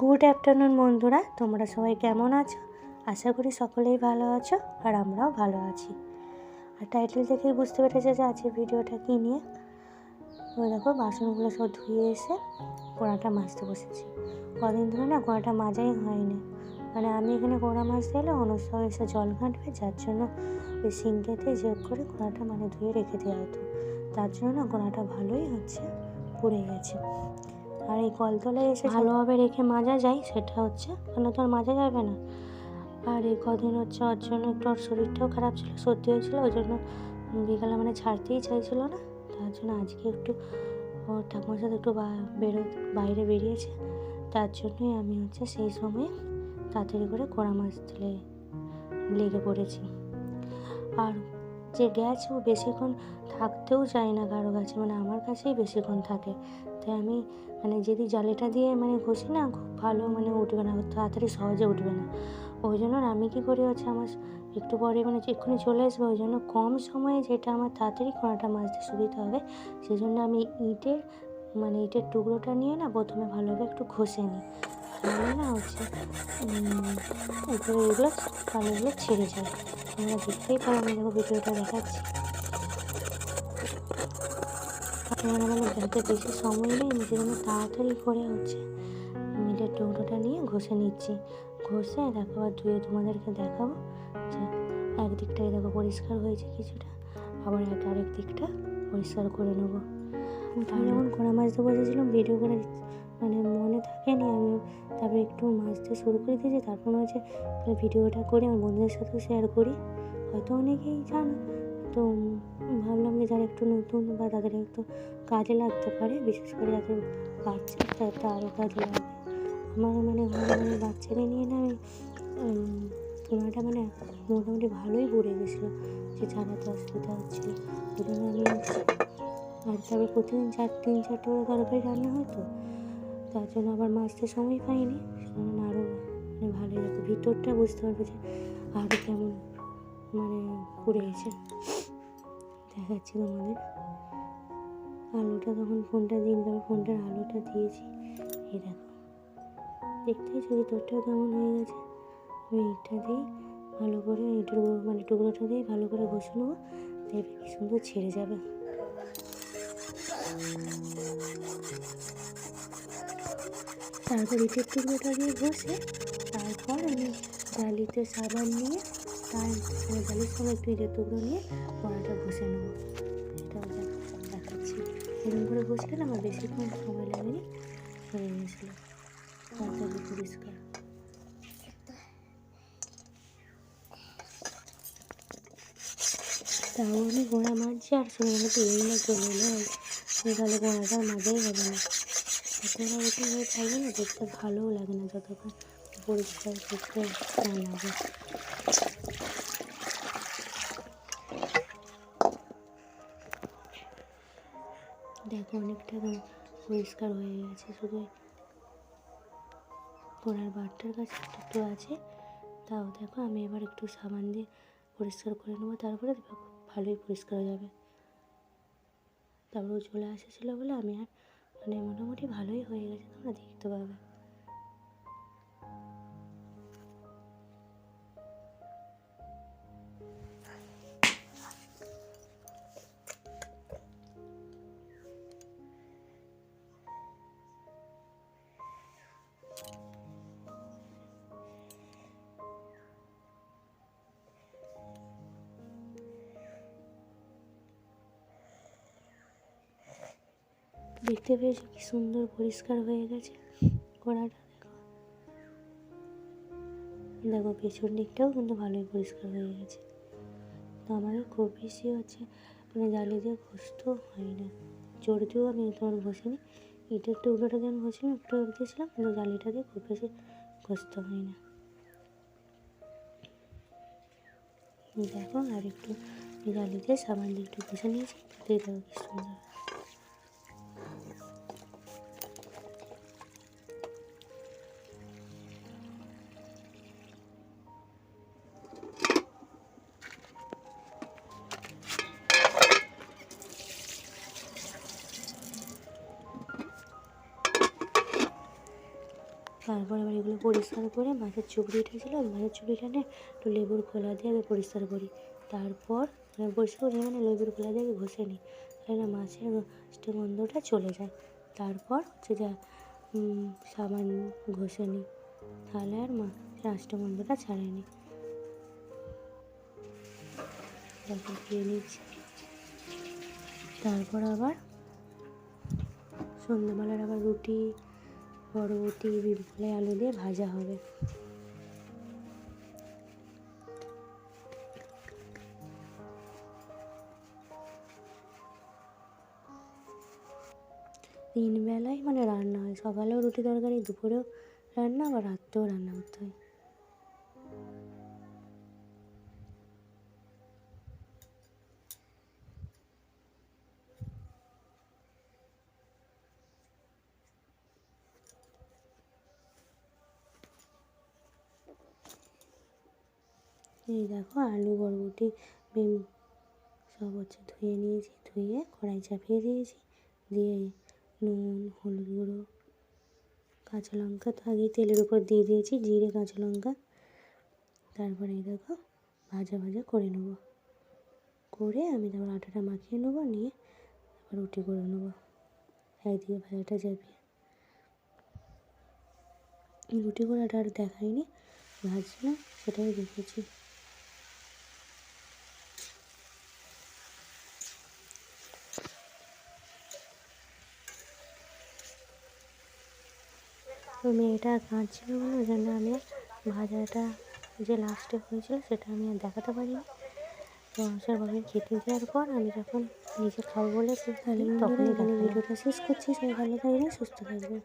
Good afternoon বন্ধুরা, তোমরা সবাই কেমন আছো? আশা করি সকলেই ভালো আছো আর আমরাও ভালো আছি। আর টাইটেল দেখেই বুঝতে পেরেছে যে আজকের ভিডিওটা কী নিয়ে? ওই দেখো, বাসনগুলো সব ধুয়ে এসে কোড়াটা মাজতে বসেছি। কদিন ধরে না কোড়াটা মাজাই হয়নি। মানে আমি এখানে কোড়া মাজতে এলে অনুষ্ঠ এসে জল ঘাঁটবে, যার জন্য ওই সিঙ্কেতে যোগ করে কোড়াটা মানে ধুয়ে রেখে দেওয়া হতো। তার জন্য না কোড়াটা ভালোই হচ্ছে, পুড়ে গেছে। আর এই কলতলায় এসে ভালোভাবে রেখে মাজা যায় সেটা হচ্ছে ওখানে তো আর মাজা যাবে না। আর এই কদিন হচ্ছে ওর জন্য একটু ওর শরীরটাও খারাপ ছিল সর্দি হয়েছিল ওই জন্য বিকালে মানে ছাড়তেই চাইছিল না। তার জন্য আজকে একটু ওর ঠাকুমার সাথে একটু বেরো বাইরে বেরিয়েছে। তার জন্যই আমি হচ্ছে সেই সময়ে তাড়াতাড়ি করে কোড়া মাছ তুলে লেগে পড়েছি। আর যে গেছে, ও বেশিক্ষণ থাকতেও চায় না কারও কাছে। মানে আমার কাছেই বেশিক্ষণ থাকে। তাই আমি মানে যদি জালিটা দিয়ে মানে ঘষি না, খুব ভালো মানে উঠবে না তাড়াতাড়ি সহজে উঠবে না। ওই জন্য আমি কী করি হচ্ছে আমার একটু পরে মানে এক্ষুনি চলে আসবে, ওই জন্য কম সময়ে যেটা আমার তাড়াতাড়ি কোনাটা মাজতে সুবিধা হবে সেই জন্য আমি ইটের মানে ইটের টুকরোটা নিয়ে না প্রথমে ভালোভাবে একটু ঘষে নিই। তাহলে না হচ্ছে। উপরে এগুলো কালোগুলো ছেড়ে যায় তোমরা দেখতেই পারো আমি দেখো ভিডিওটা দেখাচ্ছি। আমার মানে যাতে বেশি সময় নেই আমি সেজন্য তাড়াতাড়ি করে হচ্ছে মিলের টুকরোটা নিয়ে ঘষে নিচ্ছি। ঘষে দেখো আর ধুয়ে তোমাদেরকে দেখাবো যে একদিকটাই দেখো পরিষ্কার হয়েছে কিছুটা আবার এক আরেক দিকটা পরিষ্কার করে নেব। আমি যখন কোড়া মাজতে বসেছিলাম ভিডিও করে মানে মনে থাকেনি আমি। তারপরে একটু মাজতে শুরু করে দিয়েছি, তারপর মনে হচ্ছে ভিডিওটা করে আমার বন্ধুদের সাথেও শেয়ার করি। হয়তো অনেকেই জানো, তো ভাবলাম যে যারা একটু নতুন বা তাদের একটু কাজে লাগতে পারে, বিশেষ করে যাদের বাচ্চা তাদের আরও কাজে লাগবে আমার মানে মানে বাচ্চাকে নিয়ে না আমি পোনাটা মানে মোটামুটি ভালোই পড়ে গেছিল, যে ছাড়াতে অসুবিধা হচ্ছিল। ওই জন্য আমি আর তারপরে প্রতিদিন চার, তিন, চারটে করে তরকারি রান্না হতো তার জন্য আবার মাছতে সময় পাইনি। সেজন্য আরও মানে ভালোই লাগবে ভিতরটা বুঝতে পারব যে আরও কেমন মানে পুড়ে গেছে। দেখাচ্ছি তোমাদের। আলোটা তখন ফোনটা দিন তারপর ফোনটার আলোটা দিয়েছি। এই দেখো। দেখতেই যে ভিতরটাও কেমন হয়ে গেছে, আমি এইটা দিই ভালো করে এই টুকরো মানে টুকরোটা দিয়ে ভালো করে ঘষে নেব। দেখবে কি সুন্দর ছেড়ে যাবে। তারপর ইটের টুকরোটা দিয়ে ঘষে তারপর আমি জালিতে সাবান নিয়ে তার মানে জালির সঙ্গে একটু ইটের টুকরো নিয়ে কড়াটা ঘষে নেব। এটাও দেখাচ্ছি। এরকম করে ঘষলে আমার বেশিক্ষণ সময় লাগেনি, হয়ে গেছিল। পরিষ্কার। তাও আমি গোড়া মারছি, আর সঙ্গে মতো এই না চলে এলো তাহলে গোড়াটা মাঝেই হবে না। গোড়া উঠে হয়ে না দেখতে ভালোও লাগে না যতক্ষণ পরিষ্কার করতে লাগে দেখো অনেকটা পরিষ্কার হয়ে গেছে, শুধু গোড়ার বারটার কাছে একটু আছে। তাও দেখো আমি এবার একটু সাবান দিয়ে পরিষ্কার করে নেব, তারপরে ভালোই পরিষ্কার হয়ে যাবে। তারপর চলে এসেছিল বলে আমি আর মানে মোটামুটি ভালোই হয়ে গেছে তোমরা দেখতে পাবে। দেখতে পেয়েছ কি সুন্দর পরিষ্কার হয়ে গেছে গোড়াটা দেখো। দেখো, পেছন দিকটাও কিন্তু ভালোই পরিষ্কার হয়ে গেছে। তো আমার খুব বেশি হচ্ছে মানে জালি দিয়ে ঘষতেও হয় না। জোর দিয়েও আমি তোমার ঘষিনি। ইটের টুকরোটা দিয়ে আমি ঘষিনি একটু দিয়েছিলাম, কিন্তু জালিটা দিয়ে খুব বেশি ঘষতে হয় না। দেখো, আর একটু জালি দিয়ে সাবান দিয়ে একটু ঘষে নিয়েছি তাতেই দেখো কি সুন্দর। তারপর আবার এগুলো পরিষ্কার করে মাছের চুবড়িটা ছিল মাছের চুবড়িটা নিয়ে একটু লেবুর খোলা দিয়ে আগে পরিষ্কার করি। তারপর পরিষ্কার করি মানে লেবুর খোলা দিয়ে আগে ঘষে নিই, তাহলে না মাছের গন্ধটা চলে যায়। তারপর হচ্ছে যা সাবান ঘষে নিই, তাহলে আর মাছের আষ্টে গন্ধটা ছাড়েনি। তারপর দিয়ে নিচ্ছি। তারপর আবার সন্ধ্যাবেলার আবার রুটি বরবটি বিমফলে আলু দিয়ে ভাজা হবে। তিন বেলায় মানে রান্না হয়। সকালেও রুটি তরকারি, দুপুরেও রান্না বা রাত্রেও রান্না করতে হয়। এই দেখো আলু, বরবটি, বিম, সব হচ্ছে ধুয়ে নিয়েছি, ধুয়ে কড়াই চাপিয়ে দিয়েছি, দিয়ে নুন, হলুদ গুঁড়ো, কাঁচা লঙ্কা তো আগেই তেলের উপর দিয়ে দিয়েছি, জিরে, কাঁচা লঙ্কা, তারপরে দেখো ভাজা ভাজা করে নেব। করে আমি তারপর আটাটা মাখিয়ে নেব, নিয়ে তারপর রুটি করে নেব, একদিকে ভাজাটা চাপিয়ে। রুটি করাটা আর দেখাইনি ভাজছিলাম সেটাই দেখেছি। তো মেয়েটা কাঁদছিল বলে ওই জন্য আমি ভাজাটা যে লাস্টে হয়েছিল সেটা আমি আর দেখাতে পারিনি। তো আসার বাবা খেতে দেওয়ার পর আমি যখন নিজে খাব বলে তখন এখানে ভিডিওটা শেষ করছি। সবাই ভালো থাকবে সুস্থ থাকবে